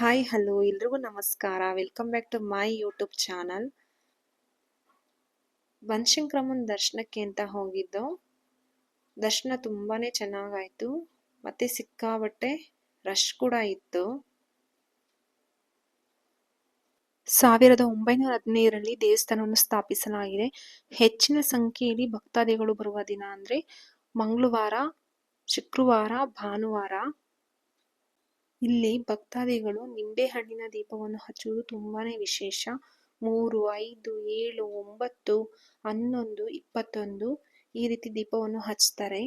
Hi hello ಎಲ್ರಿಗೂ ನಮಸ್ಕಾರ. Welcome back to my YouTube channel ವಂಶಂಕ್ರಮನ್ ದರ್ಶನಕ್ಕೆ ಅಂತ ಹೋಗಿದ್ದು. ದರ್ಶನ ತುಂಬಾನೇ ಚೆನ್ನಾಗಾಯ್ತು. ಮತ್ತೆ ಸಿಕ್ಕಾಬಟ್ಟೆ ರಶ್ ಕೂಡ ಇತ್ತು. ಸಾವಿರದ ಒಂಬೈನೂರ ಹದಿನೈದರಲ್ಲಿ ದೇವಸ್ಥಾನವನ್ನು ಸ್ಥಾಪಿಸಲಾಗಿದೆ. ಹೆಚ್ಚಿನ ಸಂಖ್ಯೆಯಲ್ಲಿ ಭಕ್ತಾದಿಗಳು ಬರುವ ದಿನ ಅಂದ್ರೆ ಮಂಗಳವಾರ, ಶುಕ್ರವಾರ, ಭಾನುವಾರ. ಇಲ್ಲಿ ಭಕ್ತಾದಿಗಳು ನಿಂಬೆಹಣ್ಣಿನ ದೀಪವನ್ನು ಹಚ್ಚುವುದು ತುಂಬಾನೇ ವಿಶೇಷ. ಮೂರು, ಐದು, ಏಳು, ಒಂಬತ್ತು, ಹನ್ನೊಂದು, ಇಪ್ಪತ್ತೊಂದು ಈ ರೀತಿ ದೀಪವನ್ನು ಹಚ್ತಾರೆ.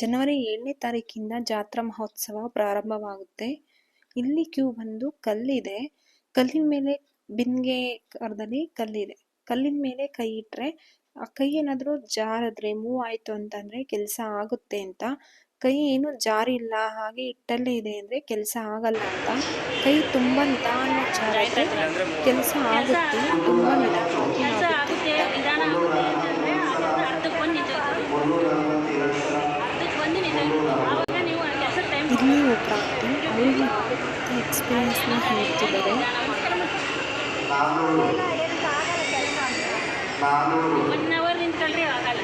ಜನವರಿ ಏಳನೇ ತಾರೀಕಿಂದ ಜಾತ್ರಾ ಮಹೋತ್ಸವ ಪ್ರಾರಂಭವಾಗುತ್ತೆ. ಇಲ್ಲಿ ಕ್ಯೂ ಬಂದು ಕಲ್ಲಿದೆ. ಕಲ್ಲಿನ ಮೇಲೆ ಬಿನ್ಗೆ ಕರದಲ್ಲಿ ಕಲ್ಲಿದೆ. ಕಲ್ಲಿನ ಮೇಲೆ ಕೈ ಇಟ್ಟರೆ ಆ ಕೈ ಏನಾದರೂ ಜಾರದ್ರೆ ಮೂವ್ ಆಯಿತು ಅಂತಂದ್ರೆ ಕೆಲಸ ಆಗುತ್ತೆ ಅಂತ. ಕೈ ಏನು ಜಾರಿಲ್ಲ ಹಾಗೆ ಇಟ್ಟಲ್ಲೇ ಇದೆ ಅಂದರೆ ಕೆಲಸ ಆಗಲ್ಲ ಅಂತ. ಕೈ ತುಂಬಾ ನಿಧಾನ ಜಾರಿದ್ರೆ ಕೆಲಸ ಆಗುತ್ತೆ. ತುಂಬಾ ನಿಧಾನವಾಗಿ ಆಗುತ್ತೆ ಇಲ್ಲಿ ಒಬ್ಬ ಅವರು ಎಕ್ಸ್ಪೀರಿಯನ್ಸ್ನ ಹೇಳ್ತಿದ್ದಾರೆ. ಒನ್ ಅವರ್ ನಿಂತ್ಕೊಂಡ್ರೆ ಆಗಲ್ಲ.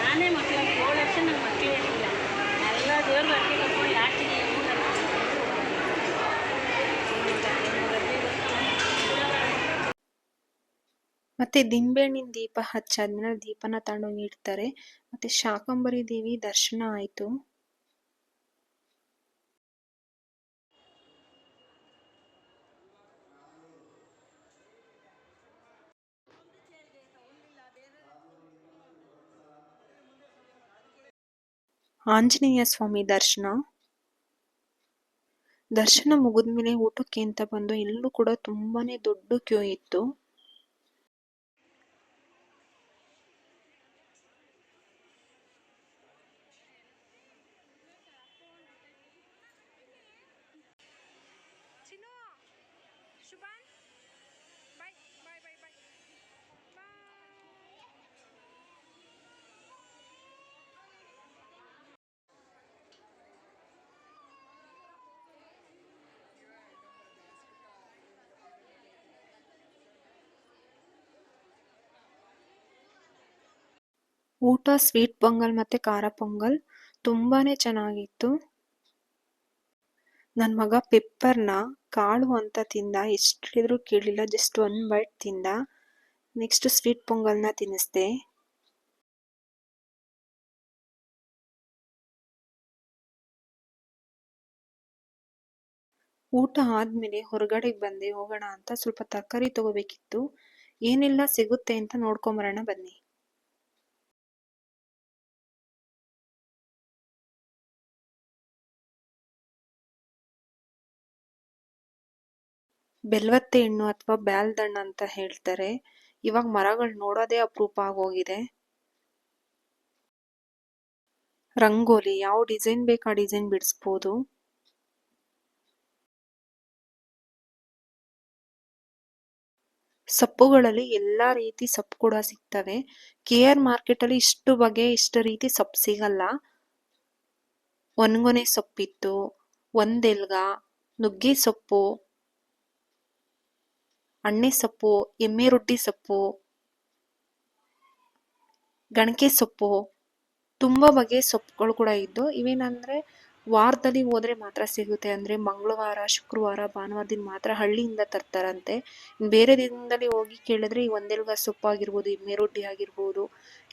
ನಾನೇ ಮಕ್ಕಳಿಗೆ ಏಳು ವರ್ಷ ನನ್ನ ಮಕ್ಕಳೇ ಇರಲಿಲ್ಲ ಎಲ್ಲ ದೇವ್ರ ಬರ್ತೀವಿ ಕರ್ಕೊಂಡು ಲಾಸ್ಟಿಗೆ ಮತ್ತೆ ದಿಂಬೆಹಣ್ಣಿನ ದೀಪ ಹಚ್ಚಾದ್ಮೇಲೆ ದೀಪನ ತಗೊಂಡೋಗಿ ಇಡ್ತಾರೆ. ಮತ್ತೆ ಶಾಕಂಬರಿ ದೇವಿ ದರ್ಶನ ಆಯ್ತು. ಆಂಜನೇಯ ಸ್ವಾಮಿ ದರ್ಶನ. ದರ್ಶನ ಮುಗಿದ್ಮೇಲೆ ಊಟಕ್ಕೆ ಅಂತ ಬಂದು ಎಲ್ಲೂ ಕೂಡ ತುಂಬಾನೇ ದೊಡ್ಡ ಕ್ಯೂ ಇತ್ತು. ಊಟ ಸ್ವೀಟ್ ಪೊಂಗಲ್ ಮತ್ತೆ ಖಾರ ಪೊಂಗಲ್ ತುಂಬಾನೇ ಚೆನ್ನಾಗಿತ್ತು. ನನ್ನ ಮಗ ಪೆಪ್ಪರ್ನ ಕಾಳು ಅಂತ ತಿಂದ ಎಷ್ಟು ಕೇಳಿಲ್ಲ ಜಸ್ಟ್ ಒನ್ ಬೈಟ್ ತಿಂದ. ನೆಕ್ಸ್ಟ್ ಸ್ವೀಟ್ ಪೊಂಗಲ್ನ ತಿನ್ನಿಸ್ದೆ. ಊಟ ಆದ್ಮೇಲೆ ಹೊರಗಡೆಗೆ ಬಂದೆ, ಹೋಗೋಣ ಅಂತ ಸ್ವಲ್ಪ ತರಕಾರಿ ತಗೋಬೇಕಿತ್ತು. ಏನೆಲ್ಲ, ಸಿಗುತ್ತೆ ಅಂತ ನೋಡ್ಕೊಂಬರೋಣ ಬನ್ನಿ. ಬೆಲ್ವತ್ತೆ ಹಣ್ಣು ಅಥವಾ ಬ್ಯಾಲ್ದಣ್ಣು ಅಂತ ಹೇಳ್ತಾರೆ. ಇವಾಗ ಮರಗಳು ನೋಡೋದೇ ಅಪರೂಪ ಆಗೋಗಿದೆ. ರಂಗೋಲಿ, ಯಾವ ಡಿಸೈನ್ ಬೇಕು ಆ ಡಿಸೈನ್ ಬಿಡಿಸ್ಬೋದು. ಸೊಪ್ಪುಗಳಲ್ಲಿ ಎಲ್ಲ ರೀತಿ ಸೊಪ್ಪು ಕೂಡ ಸಿಗ್ತವೆ. ಕೆ ಆರ್ ಮಾರ್ಕೆಟಲ್ಲಿ ಇಷ್ಟು ಬಗೆ, ಇಷ್ಟು ರೀತಿ ಸೊಪ್ಪು ಸಿಗಲ್ಲ. ಒಣಗೊನೆ ಸೊಪ್ಪಿತ್ತು ಒಂದೆಲ್ಗ ನುಗ್ಗೆ ಸೊಪ್ಪು ಅಣ್ಣೆ ಸೊಪ್ಪು, ಎಮ್ಮೆ ರೊಟ್ಟಿ ಸೊಪ್ಪು, ಗಣಕೆ ಸೊಪ್ಪು, ತುಂಬ ಬಗೆಯ ಸೊಪ್ಪುಗಳು ಕೂಡ ಇದ್ದು ಇವೇನಂದ್ರೆ ವಾರದಲ್ಲಿ ಹೋದ್ರೆ ಮಾತ್ರ ಸಿಗುತ್ತೆ. ಅಂದ್ರೆ ಮಂಗಳವಾರ, ಶುಕ್ರವಾರ, ಭಾನುವಾರ ದಿನ ಮಾತ್ರ ಹಳ್ಳಿಯಿಂದ ತರ್ತಾರಂತೆ. ಬೇರೆ ದಿನದಲ್ಲಿ ಹೋಗಿ ಕೇಳಿದ್ರೆ ಈ ಒಂದೆಲ್ಗ ಸೊಪ್ಪಾಗಿರ್ಬೋದು ಎಮ್ಮೆ ರೊಟ್ಟಿ ಆಗಿರ್ಬೋದು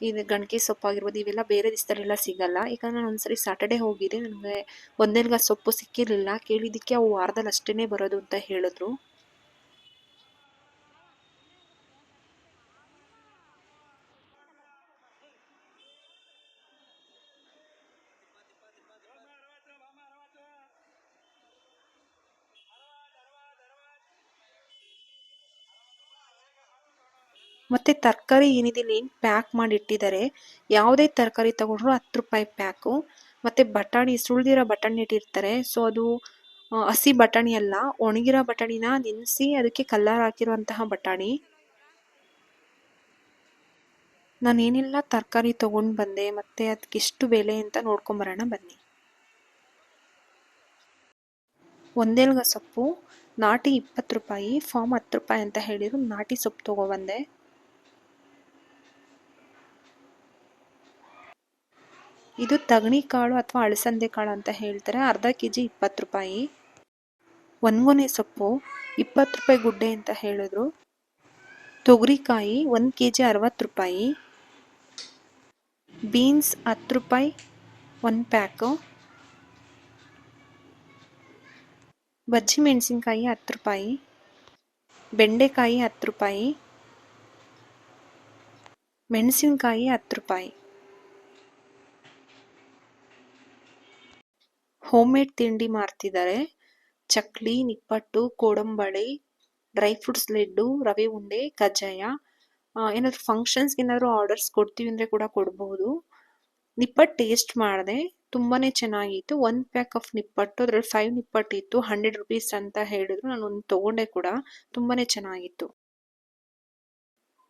ಇದು ಗಣಕೆ ಸೊಪ್ಪು ಆಗಿರ್ಬೋದು, ಇವೆಲ್ಲ ಬೇರೆ ದಿವಸದಲ್ಲೆಲ್ಲ ಸಿಗಲ್ಲ. ಯಾಕಂದ್ರೆ ನಾನು ಒಂದ್ಸರಿ ಸಾಟರ್ಡೆ ಹೋಗಿದ್ದೆ, ನನಗೆ ಒಂದೆಲ್ಗ ಸೊಪ್ಪು ಸಿಕ್ಕಿರ್ಲಿಲ್ಲ. ಕೇಳಿದ್ದಕ್ಕೆ ಅವು ವಾರದಲ್ಲಿ ಅಷ್ಟೇನೆ ಬರೋದು ಅಂತ ಹೇಳಿದ್ರು. ಮತ್ತೆ ತರಕಾರಿ ಏನಿದೆ ಪ್ಯಾಕ್ ಮಾಡಿ ಇಟ್ಟಿದ್ದಾರೆ ಯಾವುದೇ ತರಕಾರಿ ತಗೊಂಡ್ರು ಹತ್ತು ರೂಪಾಯಿ ಪ್ಯಾಕು ಮತ್ತೆ ಬಟಾಣಿ ಸುಳ್ದಿರೋ ಬಟಾಣಿ ಇಟ್ಟಿರ್ತಾರೆ. ಸೊ ಅದು ಹಸಿ ಬಟಾಣಿ ಅಲ್ಲ, ಒಣಗಿರೋ ಬಟಾಣಿನ ನೆನೆಸಿ ಅದಕ್ಕೆ ಕಲ್ಲರ್ ಹಾಕಿರುವಂತಹ ಬಟಾಣಿ. ನಾನು ಏನೆಲ್ಲ ತರಕಾರಿ ತಗೊಂಡು ಬಂದೆ, ಮತ್ತೆ ಅದಕ್ಕೆ ಎಷ್ಟು ಬೆಲೆ ಅಂತ ನೋಡ್ಕೊಂಬರೋಣ ಬನ್ನಿ. ಒಂದೇಲ್ಗ ಸೊಪ್ಪು, ನಾಟಿ ಇಪ್ಪತ್ತು ರೂಪಾಯಿ, ಫಾರ್ಮ್ ಹತ್ತು ರೂಪಾಯಿ ಅಂತ ಹೇಳಿದ್ರು, ನಾಟಿ ಸೊಪ್ಪು ತಗೊಬಂದೆ ಇದು ತಗಣಿ ಕಾಳು ಅಥವಾ ಅಳಸಂದೆ ಕಾಳು ಅಂತ ಹೇಳ್ತಾರೆ. ಅರ್ಧ ಕೆ ಜಿ ಇಪ್ಪತ್ತು ರೂಪಾಯಿ. ಒಂದ್ಗೊನೆ ಸೊಪ್ಪು ಇಪ್ಪತ್ತು ರೂಪಾಯಿ ಗುಡ್ಡೆ ಅಂತ ಹೇಳಿದ್ರು. ತೊಗರಿಕಾಯಿ ಒಂದು ಕೆ ಜಿ ಅರವತ್ತು ರೂಪಾಯಿ. ಬೀನ್ಸ್ ಹತ್ತು ರೂಪಾಯಿ ಒಂದು ಪ್ಯಾಕು. ಬಜ್ಜಿ ಮೆಣಸಿನ್ಕಾಯಿ ಹತ್ತು ರೂಪಾಯಿ. ಬೆಂಡೆಕಾಯಿ ಹತ್ತು ರೂಪಾಯಿ. ಮೆಣಸಿನ್ಕಾಯಿ ಹತ್ತು ರೂಪಾಯಿ. ಹೋಮ್ ಮೇಡ್ ತಿಂಡಿ ಮಾಡ್ತಿದ್ದಾರೆ ಚಕ್ಲಿ, ನಿಪ್ಪಟ್ಟು ಕೋಡಂಬಳಿ ಡ್ರೈ ಫ್ರೂಟ್ಸ್ ಲಡ್ಡು, ರವೆ ಉಂಡೆ, ಕಜ್ಜಾಯ. ಏನಾದರೂ ಫಂಕ್ಷನ್ಸ್ಗೆ ಏನಾದರೂ ಆರ್ಡರ್ಸ್ ಕೊಡ್ತೀವಿ ಅಂದರೆ ಕೂಡ ಕೊಡಬಹುದು ನಿಪ್ಪಟ್ಟು ಟೇಸ್ಟ್ ಮಾಡಿದೆ. ತುಂಬಾನೇ ಚೆನ್ನಾಗಿತ್ತು. ಒಂದು ಪ್ಯಾಕ್ ಆಫ್ ನಿಪ್ಪಟ್ಟು, ಅದರಲ್ಲಿ ಫೈವ್ ನಿಪ್ಪಟ್ಟು ಇತ್ತು ಹಂಡ್ರೆಡ್ ರುಪೀಸ್ ಅಂತ ಹೇಳಿದ್ರು. ನಾನು ಒಂದು ತಗೊಂಡೆ ಕೂಡ. ತುಂಬಾನೇ ಚೆನ್ನಾಗಿತ್ತು.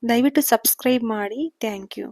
ದಯವಿಟ್ಟು ಸಬ್ಸ್ಕ್ರೈಬ್ ಮಾಡಿ. Thank you